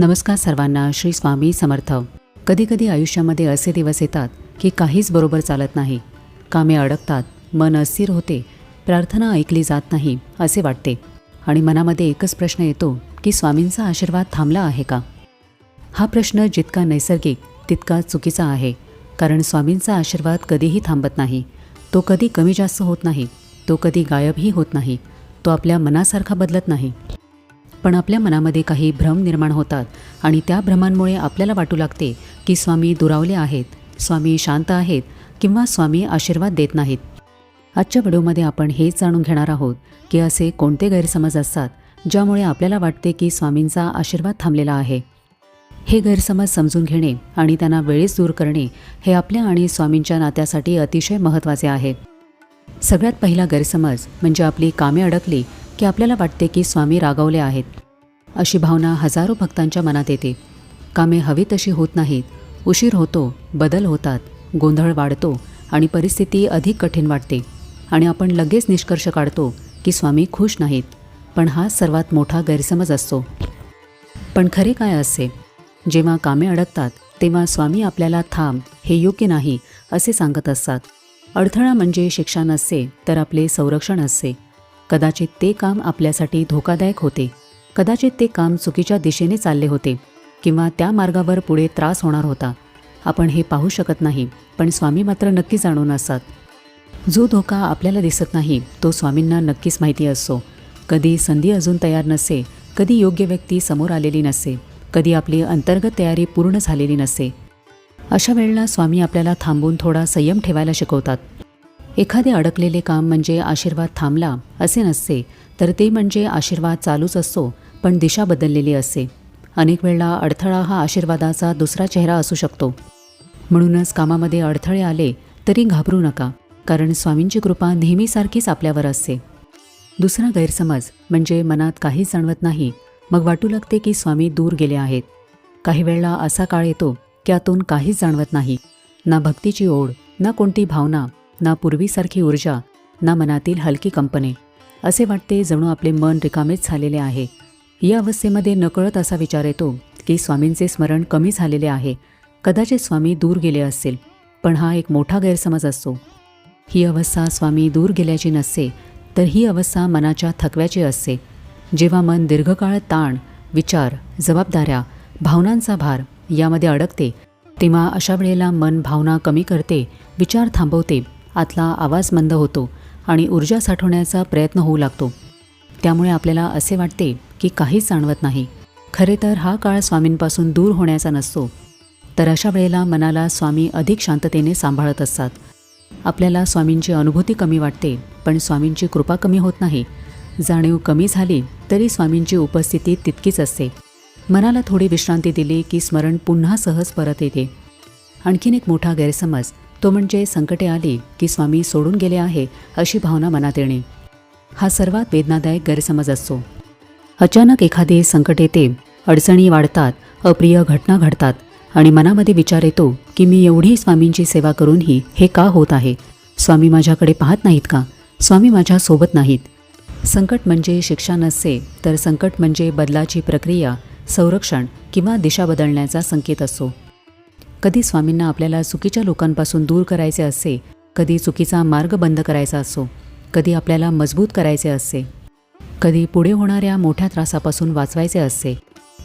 नमस्कार सर्वांना श्री स्वामी समर्थ. कधीकधी आयुष्यामध्ये असे दिवस येतात की काहीच बरोबर चालत नाही. कामे अडकतात मन अस्थिर होते प्रार्थना ऐकली जात नाही असे वाटते. आणि मनामध्ये एकच प्रश्न येतो की स्वामींचा आशीर्वाद थांबला आहे का? हा प्रश्न जितका नैसर्गिक तितका चुकीचा आहे. कारण स्वामींचा आशीर्वाद कधीही थांबत नाही. तो कधी कमी जास्त होत नाही. तो कधी गायबही होत नाही. तो आपल्या मनासारखा बदलत नाही. पण आपल्या मनामध्ये काही भ्रम निर्माण होतात आणि त्या भ्रमांमुळे आपल्याला वाटू लागते की स्वामी दुरावले आहेत स्वामी शांत आहेत किंवा स्वामी आशीर्वाद देत नाहीत. आजच्या व्हिडिओमध्ये आपण हेच जाणून घेणार आहोत की असे कोणते गैरसमज असतात ज्यामुळे आपल्याला वाटते की स्वामींचा आशीर्वाद थांबलेला आहे. हे गैरसमज समजून घेणे आणि त्यांना वेळेस दूर करणे हे आपल्या आणि स्वामींच्या नात्यासाठी अतिशय महत्त्वाचे आहे. सगळ्यात पहिला गैरसमज म्हणजे आपली कामे अडकली की आपल्याला वाटते की स्वामी रागावले आहेत. अशी भावना हजारो भक्तांच्या मनात येते. कामे हवी तशी होत नाहीत. उशीर होतो बदल होतात गोंधळ वाढतो आणि परिस्थिती अधिक कठीण वाटते. आणि आपण लगेच निष्कर्ष काढतो की स्वामी खुश नाहीत. पण हा सर्वात मोठा गैरसमज असतो. पण खरे काय असते जेव्हा कामे अडकतात तेव्हा स्वामी आपल्याला थांब हे योग्य नाही असे सांगत असतात. अडथळा म्हणजे शिक्षा नसते तर आपले संरक्षण असते. कदाचित ते काम आपल्यासाठी धोकादायक होते. कदाचित ते काम चुकीच्या दिशेने चालले होते किंवा त्या मार्गावर पुढे त्रास होणार होता. आपण हे पाहू शकत नाही पण स्वामी मात्र नक्की जाणून असतात. जो धोका आपल्याला दिसत नाही तो स्वामींना नक्कीच माहिती असतो कधी संधी अजून तयार नसे कधी योग्य व्यक्ती समोर आलेली नसे कधी आपली अंतर्गत तयारी पूर्ण झालेली नसे अशा वेळेला स्वामी आपल्याला थांबून थोडा संयम ठेवायला शिकवतात. एखादे अडकलेले काम म्हणजे आशीर्वाद थांबला असे नसते तर ते म्हणजे आशीर्वाद चालूच असतो पण दिशा बदललेली असते. अनेक वेळेला अडथळा हा आशीर्वादाचा दुसरा चेहरा असू शकतो. म्हणूनच कामामध्ये अडथळे आले तरी घाबरू नका कारण स्वामींची कृपा नेहमीसारखीच आपल्यावर असते. दुसरा गैरसमज म्हणजे मनात काहीच जाणवत नाही. मग वाटू लागते की स्वामी दूर गेले आहेत. काही वेळेला असा काळ येतो की आतून काहीच जाणवत नाही. ना भक्तीची ओढ ना कोणती भावना ना पूर्वीसारखी ऊर्जा ना मनातील हलकी कंपने. असे वाटते जणू आपले मन रिकामेच झालेले आहे. या अवस्थेमध्ये नकळत असा विचार येतो की स्वामींचे स्मरण कमी झालेले आहे. कदाचित स्वामी दूर गेले असतील पण हा एक मोठा गैरसमज असतो. ही अवस्था स्वामी दूर गेल्याची नसते तर ही अवस्था मनाच्या थकव्याची असते. जेव्हा मन दीर्घकाळ ताण विचार जबाबदाऱ्या भावनांचा भार यामध्ये अडकते तेव्हा अशा वेळेला मन भावना कमी करते विचार थांबवते. आतला आवाज मंद होतो आणि ऊर्जा साठवण्याचा प्रयत्न होऊ लागतो. त्यामुळे आपल्याला असे वाटते की काहीच जाणवत नाही. खरे तर हा काळ स्वामींपासून दूर होण्याचा नसतो. तर अशा वेळेला मनाला स्वामी अधिक शांततेने सांभाळत असतात. आपल्याला स्वामींची अनुभूती कमी वाटते पण स्वामींची कृपा कमी होत नाही. जाणीव कमी झाली तरी स्वामींची उपस्थिती तितकीच असते. मनाला थोडी विश्रांती दिली की स्मरण पुन्हा सहज परत येते. आणखीन एक मोठा गैरसमज तो म्हणजे संकटे आली की स्वामी सोडून गेले आहे अशी भावना मनात येणे. हा सर्वात वेदनादायक गैरसमज असतो. अचानक एखादे संकट येते अडचणी वाढतात अप्रिय घटना घडतात आणि मनामध्ये विचार येतो की मी एवढी स्वामींची सेवा करूनही हे का होत आहे? स्वामी माझ्याकडे पाहत नाहीत का? स्वामी माझ्या सोबत नाहीत. संकट म्हणजे शिक्षा नसते तर संकट म्हणजे बदलाची प्रक्रिया संरक्षण किंवा दिशा बदलण्याचा संकेत असतो. कधी स्वामींना आपल्याला चुकीच्या लोकांपासून दूर करायचे असते कधी चुकीचा मार्ग बंद करायचा असो कधी आपल्याला मजबूत करायचे असते कधी पुढे होणाऱ्या मोठ्या त्रासापासून वाचवायचे असते.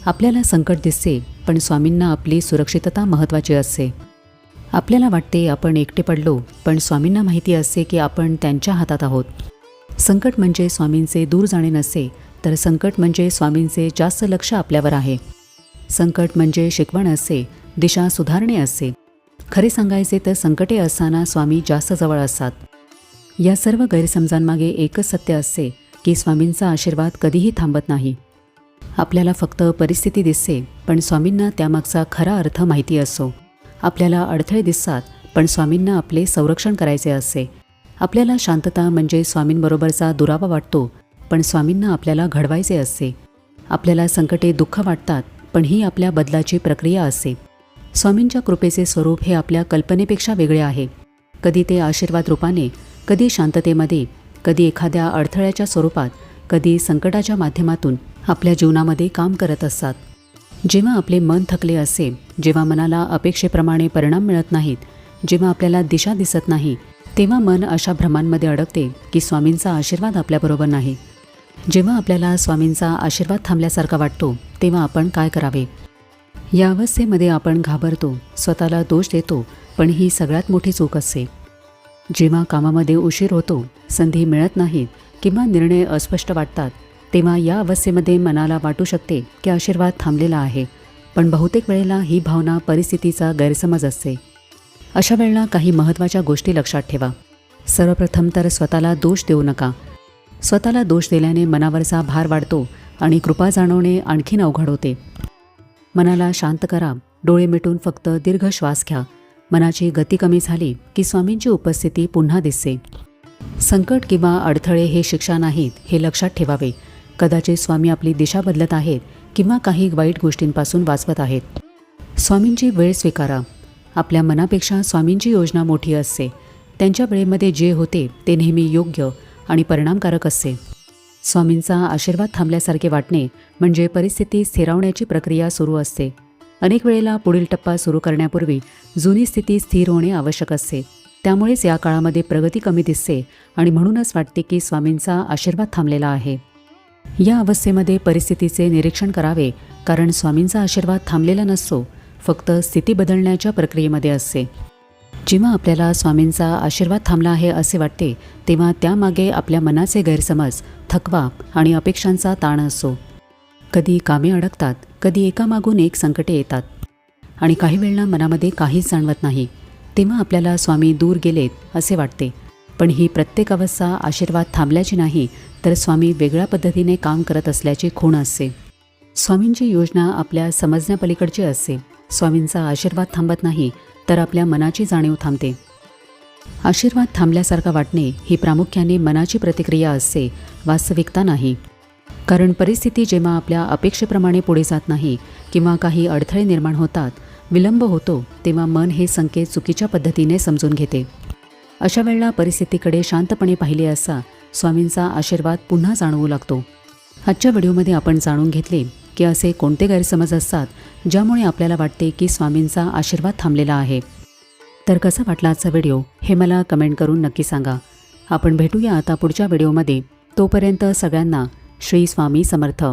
आपल्याला संकट दिसते पण स्वामींना आपली सुरक्षितता महत्त्वाची असते. आपल्याला वाटते आपण एकटे पडलो पण स्वामींना माहिती असते की आपण त्यांच्या हातात आहोत. संकट म्हणजे स्वामींचे दूर जाणे नसते तर संकट म्हणजे स्वामींचे जास्त लक्ष आपल्यावर आहे. संकट म्हणजे शिकवण असते दिशा सुधारणे असते खरे सांगायचे तर संकटे असताना स्वामी जास्त जवळ असतात. या सर्व गैरसमजांमागे एकच सत्य असते की स्वामींचा आशीर्वाद कधीही थांबत नाही. आपल्याला फक्त परिस्थिती दिसते पण स्वामींना त्यामागचा खरा अर्थ माहिती असतो. आपल्याला अडथळे दिसतात पण स्वामींना आपले संरक्षण करायचे असते. आपल्याला शांतता म्हणजे स्वामींबरोबरचा दुरावा वाटतो पण स्वामींना आपल्याला घडवायचे असते. आपल्याला संकटे दुःख वाटतात पण ही आपल्या बदलाची प्रक्रिया असते. स्वामींच्या कृपेचे स्वरूप हे आपल्या कल्पनेपेक्षा वेगळे आहे. कधी ते आशीर्वाद रूपाने कधी शांततेमध्ये कधी एखाद्या अडथळ्याच्या स्वरूपात कधी संकटाच्या माध्यमातून आपल्या जीवनामध्ये काम करत असतात. जेव्हा आपले मन थकले असे जेव्हा मनाला अपेक्षेप्रमाणे परिणाम मिळत नाहीत जेव्हा आपल्याला दिशा दिसत नाही तेव्हा मन अशा भ्रमांमध्ये अडकते की स्वामींचा आशीर्वाद आपल्याबरोबर नाही. जेव्हा आपल्याला स्वामींचा आशीर्वाद थांबल्यासारखा वाटतो तेव्हा आपण काय करावे? या अवस्थेमध्ये आपण घाबरतो स्वतःला दोष देतो पण ही सगळ्यात मोठी चूक असते. जेव्हा कामामध्ये उशीर होतो संधी मिळत नाहीत किंवा निर्णय अस्पष्ट वाटतात तेव्हा या अवस्थेमध्ये मनाला वाटू शकते की आशीर्वाद थांबलेला आहे पण बहुतेक वेळेला ही भावना परिस्थितीचा गैरसमज असते. अशा वेळेला काही महत्त्वाच्या गोष्टी लक्षात ठेवा. सर्वप्रथम तर स्वतःला दोष देऊ नका. स्वतःला दोष दिल्याने मनावरचा भार वाढतो आणि कृपा जाणवणे आणखीन अवघड होते. मनाला शांत करा. डोळे मिटून फक्त दीर्घ श्वास घ्या. मनाची गती कमी झाली की स्वामींची उपस्थिती पुन्हा दिसते. संकट किंवा अडथळे हे शिक्षा नाहीत हे लक्षात ठेवावे. कदाचित स्वामी आपली दिशा बदलत आहेत किंवा काही वाईट गोष्टींपासून वाचवत आहेत. स्वामींची वेळ स्वीकारा. आपल्या मनापेक्षा स्वामींची योजना मोठी असते. त्यांच्या वेळेमध्ये जे होते ते नेहमी योग्य आणि परिणामकारक असते. स्वामींचा आशीर्वाद थांबल्यासारखे वाटणे म्हणजे परिस्थिती स्थिरावण्याची प्रक्रिया सुरू असते. अनेक वेळेला पुढील टप्पा सुरू करण्यापूर्वी जुनी स्थिती स्थिर होणे आवश्यक असते. त्यामुळेच या काळामध्ये प्रगती कमी दिसते आणि म्हणूनच वाटते की स्वामींचा आशीर्वाद थांबलेला आहे. या अवस्थेमध्ये परिस्थितीचे निरीक्षण करावे कारण स्वामींचा आशीर्वाद थांबलेला नसतो फक्त स्थिती बदलण्याच्या प्रक्रियेमध्ये असते. जेव्हा आपल्याला स्वामींचा आशीर्वाद थांबला आहे असे वाटते तेव्हा त्यामागे आपल्या मनाचे गैरसमज थकवा आणि अपेक्षांचा ताण असतो. कधी कामे अडकतात कधी एकामागून एक संकटे येतात. आणि काही वेळेला मनामध्ये काहीच जाणवत नाही. तेव्हा आपल्याला स्वामी दूर गेलेत असे वाटते. पण ही प्रत्येक अवस्था आशीर्वाद थांबल्याची नाही तर स्वामी वेगळ्या पद्धतीने काम करत असल्याची खूण असते. स्वामींची योजना आपल्या समजण्यापलीकडची असते. स्वामींचा आशीर्वाद थांबत नाही तर आपल्या मनाची जाणीव थांबते. आशीर्वाद थांबल्यासारखा वाटणे ही प्रामुख्याने मनाची प्रतिक्रिया असते वास्तविकता नाही. कारण परिस्थिती जेव्हा आपल्या अपेक्षेप्रमाणे पुढे जात नाही किंवा काही अडथळे निर्माण होतात विलंब होतो तेव्हा मन हे संकेत चुकीच्या पद्धतीने समजून घेते. अशा वेळेला परिस्थितीकडे शांतपणे पाहिले असता स्वामींचा आशीर्वाद पुन्हा जाणवू लागतो. आजच्या व्हिडिओमध्ये आपण जाणून घेतले की असे कोणते गैरसमज असतात ज्यामुळे आपल्याला वाटते की स्वामींचा आशीर्वाद थांबलेला आहे? तर कसा वाटला आजचा व्हिडिओ हे मला कमेंट करून नक्की सांगा. आपण भेटूया आता पुढच्या व्हिडिओमध्ये. तोपर्यंत सगळ्यांना श्री स्वामी समर्थ.